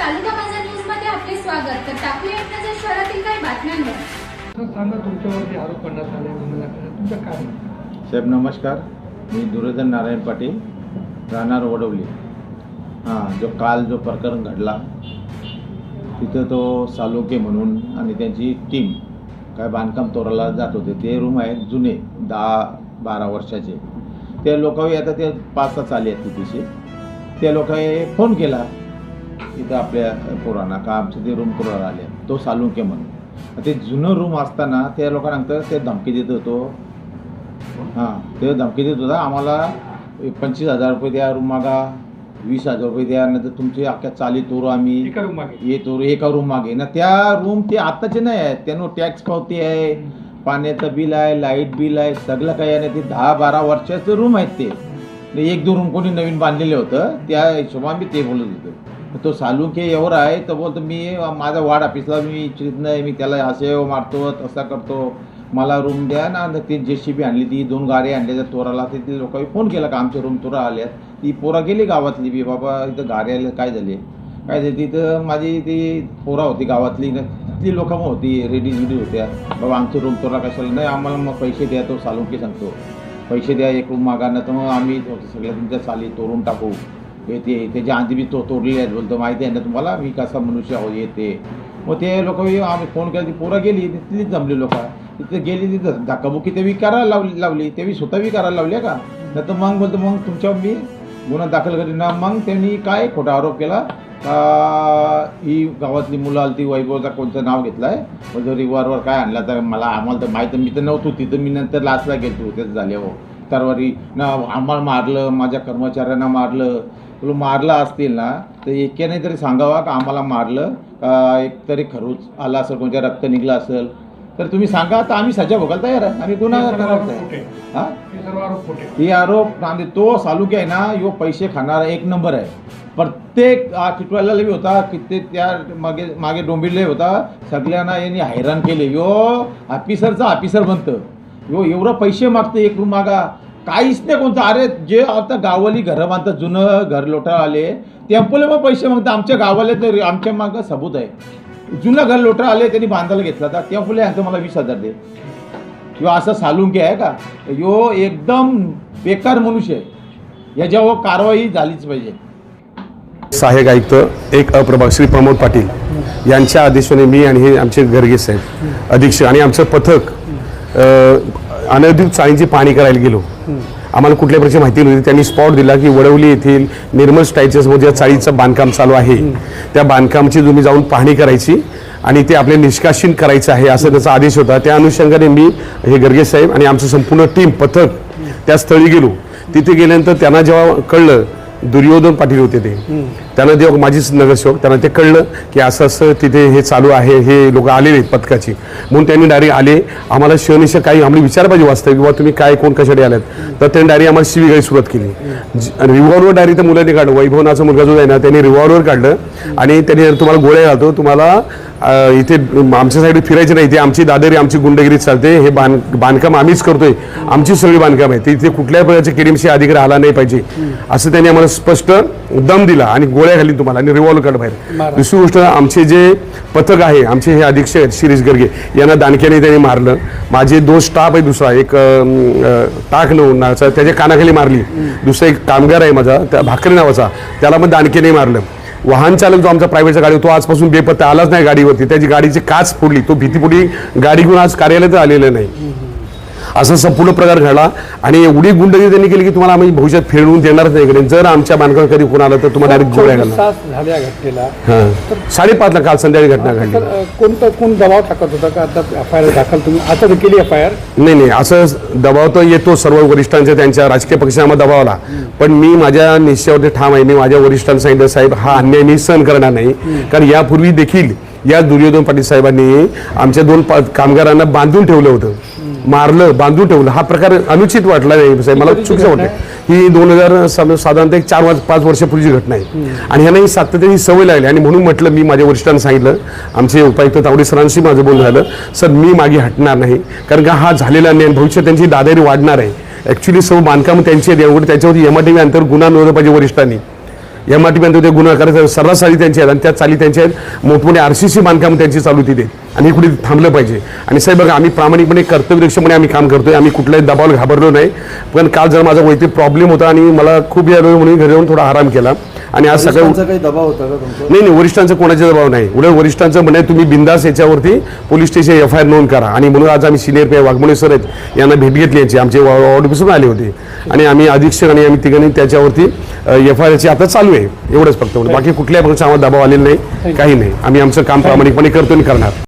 तालुका माझा न्यूजमध्ये आपले स्वागत. तर टाकूया एक नजर शहरातील काही बातम्यांवर. सर सांगा तुमच्यावरती आरोप करण्यात आले गुन्हे दाखल आहे. तुमचं काय साहेब नमस्कार. मी दुर्योधन नारायण पाटील राहणार वडवली. हां जो काल जो प्रकरण घडला तिथं तो सालोके म्हणून आणि त्यांची टीम काय बांधकाम तोराला जात होते. ते रूम आहेत जुने दहा बारा वर्षाचे. ते लोक आता ते पाच सहा चाले आहेत तिथेचे त्या लोकांनी फोन केला. इथं आपल्या पोरांना का आमचे ते रूम तोराला आले तो सालुंके म्हणून. ते जुनं रूम असताना त्या लोकांना ते धमकी देत होतो. हां ते धमकी देत होता. आम्हाला पंचवीस हजार रुपये द्या रूम मागा. वीस हजार रुपये द्या नाही तर तुमची अख्ख्या चाली तोरू आम्ही. एका रूम मागे. ये तोरू एका रूम मागे. ना त्या रूम ते आत्ताचे नाही आहेत. त्यानं टॅक्स पावती आहे. पाण्याचं बिल आहे लाइट बिल आहे सगळं काही आहे. ते दहा बारा वर्षाचं रूम आहेत ते. एक दोन रूम कोणी नवीन बांधलेलं होतं. त्या हिशोबाने मी ते बोलत होतो. तो सालुंखे एवढा आहे तर बोलतो मी माझा वार्ड ऑफिसला मी इच्छित नाही मी त्याला असे मारतो तसा करतो. मला रूम द्या ना. ती ते जे सी बी आणली ती दोन गाडी आणल्या त्या तोराला. ते ते लोकांनी फोन केला का आमच्या रूम तोरा आल्यात. ती पोरा गेली गावातली बी बाबा इथं गाडी आल्या काय झाले? काय झाले? तिथं माझी ती पोरा होती गावातली. ना तिथली लोकं मग होती रेडी रेडी होत्या. बाबा आमचं रूम तोरा कशाला नाही आम्हाला मग पैसे द्या तो सालुंके सांगतो. पैसे द्या एक रूम मागा ना तर मग आम्ही सगळ्या तुमच्या साली तोरून टाकू. हे ते त्याच्या आधी मी तो तोडलेले आहेत बोलतो माहिती आहे ना तुम्हाला? मी कसा मनुष्य आहो येते मग ते लोक आम्ही फोन केला ती पोरं गेली तिथलीच जमली लोक. तिथे गेली तिथे धक्काबुक्की ते बी करायला लावली लावली. ते बी स्वतः बी करायला लावली का? नाही तर मग बोलतो मग तुमच्यावर मी गुन्हा दाखल करीन. ना मग त्यांनी काय खोटा आरोप केला? का ही गावातली मुलं आली ती वैभवचा कोणतं नाव घेतलं आहे म्हणजे रिव्हॉल्वर काय आणला तर मला आम्हाला तर माहीत मी तर नव्हतो तिथं मी नंतर लाचला गेलो तेच झाले हो. तरवारी ना आम्हाला मारलं माझ्या कर्मचाऱ्यांना मारलं तुला मारलं असतील ना तर एकाने तरी सांगावा का आम्हाला मारलं? का एक तरी खरूच आला असेल कोणत्या रक्त निघलं असेल? तर तुम्ही सांगा तर आम्ही सजा भोगायला तयार आहे. आम्ही गुन्हा हे करणार. हां? हे आरोप म्हणजे तो सालुके आहे ना यो पैसे खाणारा एक नंबर आहे. प्रत्येक आ, टिटवाळ्याला बी होता किती त्या मागे मागे डोंबिवले होता सगळ्यांना यांनी हैराण केले. यो ऑफिसरचा ऑफिसर बनतं. यो एवढं पैसे मागतं एक रूम मागा. काहीच नाही कोणतं. अरे जे आता गावाली घरं बांधतात जुनं घर लोटा आले टेम्पोले मग पैसे मागतात. आमच्या गावाले तर आमच्या मागं सबूत आहे. जुनं घर लोटा आले त्यांनी बांधायला घेतला. तर टेम्पोले यांचं मला वीस हजार दे. किंवा असं सालुंके आहे का? यो एकदम बेकार मनुष्य आहे. याच्यावर कारवाई झालीच पाहिजे. सहाय्यक आयुक्त एक अप्रभाग श्री प्रमोद पाटील यांच्या आदेशाने मी आणि हे आमचे गर्गे साहेब अधीक्षक आणि आमचं पथक अनधिकृत चाळींची पाहणी करायला गेलो. आम्हाला कुठल्या प्रकारची माहिती नव्हती. त्यांनी स्पॉट दिला की वडवली येथील निर्मल स्टाईलच्या ज्या चाळीचं बांधकाम चालू आहे. त्या बांधकामची तुम्ही जाऊन पाहणी करायची आणि ते आपले निष्कासित करायचं आहे असं त्याचा आदेश होता. त्या अनुषंगाने मी हे गर्गे साहेब आणि आमचं संपूर्ण टीम पथक त्या स्थळी गेलो. तिथे गेल्यानंतर त्यांना जेव्हा कळलं दुर्योधन पाटील होते ते. त्यांना देव माझीच नगरसेवक त्यांना ते कळलं की असं असं तिथे हे चालू आहे हे लोक आलेले आहेत पथकाची. म्हणून त्यांनी डायरेक्ट आले. आम्हाला शिवनिश काही आम्हाला विचार पाहिजे वाचतं किंवा तुम्ही काय कोण कशासाठी आल्यात? तर त्यांनी डायरेक्ट आम्हाला शिवीगाई सुरुवात केली. आणि रिव्हॉल्वर डायरेक्ट त्या मुलांनी काढलं. वैभव नाचा मुलगा जो आहे ना त्यांनी रिव्हॉल्वर काढलं. आणि त्यांनी तुम्हाला गोळ्या घालतो. तुम्हाला इथे आमच्या साईड फिरायचे नाही. ते आमची दादरी आमची गुंडगिरी चालते. हे बांध बांधकाम आम्हीच करतोय. आमची सगळी बांधकाम आहे. तिथे कुठल्याही प्रकारचे केडीएमसी अधिकारी आला नाही पाहिजे. असं त्यांनी आम्हाला स्पष्ट दम दिला. आणि गोळ्या घाली तुम्हाला आणि रिव्हॉल्वर काढ बाहेर. दुसरी गोष्ट आमचे जे पथक आहे आमचे हे अधीक्षक आहेत शिरीष गर्गे. यांना दानक्याने त्यांनी मारलं. माझे दोन स्टाफ आहे दुसरा एक टाक नऊ नावाचा त्याच्या कानाखाली मारली. दुसरा एक कामगार आहे माझा त्या भाकरे नावाचा त्याला पण दानक्याने मारलं. वाहन चालक जो आमचा प्रायव्हेटचा गाडी तो आजपासून बेपत्ता आलाच नाही गाडीवरती. त्याची गाडीची काच फोडली. तो भीतीपोटी गाडी घेऊन आज कार्यालयात आलेला नाही. असं संपूर्ण प्रकार घडला. आणि एवढी गुंडगिरी त्यांनी केली की तुम्हाला आम्ही भविष्यात फिरवून देणारच नाही इकडे. जर आमच्या बांधकाम कधी कोण आलं तर तुम्हाला डायरेक्ट गोळ्या घालणार. घटनेला. हां. साडेपाचला काल संध्याकाळी घटना घडली. कोणतं कोण दबाव टाकत होता का? आता एफ आय आर दाखल तुम्ही. आता केली एफ आय आर नाही नाही. असं दबाव तर येतो सर्व वरिष्ठांच्या त्यांच्या राजकीय पक्षांना दबाव आला पण मी माझ्या निश्चयावरती ठाम आहे. मी माझ्या वरिष्ठांना सांगितलं साहेब हा अन्याय मी सहन करणार नाही. कारण यापूर्वी देखील या दुर्योधन पाटील साहेबांनी आमच्या दोन कामगारांना बांधून ठेवलं होतं. मारलं बांधून ठेवलं. हा प्रकार अनुचित वाटला नाही साहेब. मला चुकीचं वाटलं ही दोन हजार साधारणतः एक चार पाच वर्षापूर्वीची घटना आहे. आणि ह्यांना ही सातत्याने ही सवय लागली. आणि म्हणून म्हटलं मी माझ्या वरिष्ठांना सांगितलं आमचे उपायुक्त तावडे सरांशी माझं बोलणं झालं सर मी मागे हटणार नाही कारण का हा झालेला आणि भविष्यात त्यांची दादारी वाढणार आहे. ॲक्च्युली सर्व बांधकाम त्यांची आहेत. एवढं त्याच्यावरती एमआरटीव्ही अंतर गुन्हा नोंदला पाहिजे वरिष्ठांनी. एम आर टी ते गुन्हा करायचं सर्रास चाली त्यांच्या आहेत आणि त्या चाली त्यांच्या आहेत. मोठमोठे आर सी सी बांधकाम त्यांची चालू तिथे. आणि हे कुठे थांबलं पाहिजे. आणि साहेब बघा आम्ही प्रामाणिकपणे कर्तव्यदक्षपणे आम्ही काम करतोय. आम्ही कुठल्याही दबावाला घाबरलो नाही. पण काल जर माझा वैयक्तिक प्रॉब्लेम होता आणि मला खूप या वेळी म्हणून घरी येऊन थोडा आराम केला. आणि आज सकाळी काही दबाव होता का नाही नाही वरिष्ठांचा कोणाचा दबाव नाही. उलट वरिष्ठांचं म्हणे तुम्ही बिंदास याच्यावरती police station F I R नोंद करा. आणि म्हणून आज आम्ही सिनियर पी वाघमोडे सर आहेत यांना भेट घेतली यांची. आमचे ऑफिसून आले होते. आणि आम्ही अधीक्षक आणि आम्ही तिघांनी त्याच्यावरती एफ आय आरची आता चालू आहे. एवढंच फक्त. बाकी कुठल्याही प्रकारचा आम्हाला दबाव आलेला नाही. काही नाही. आम्ही आमचं काम प्रामाणिकपणे करतो आणि करणार.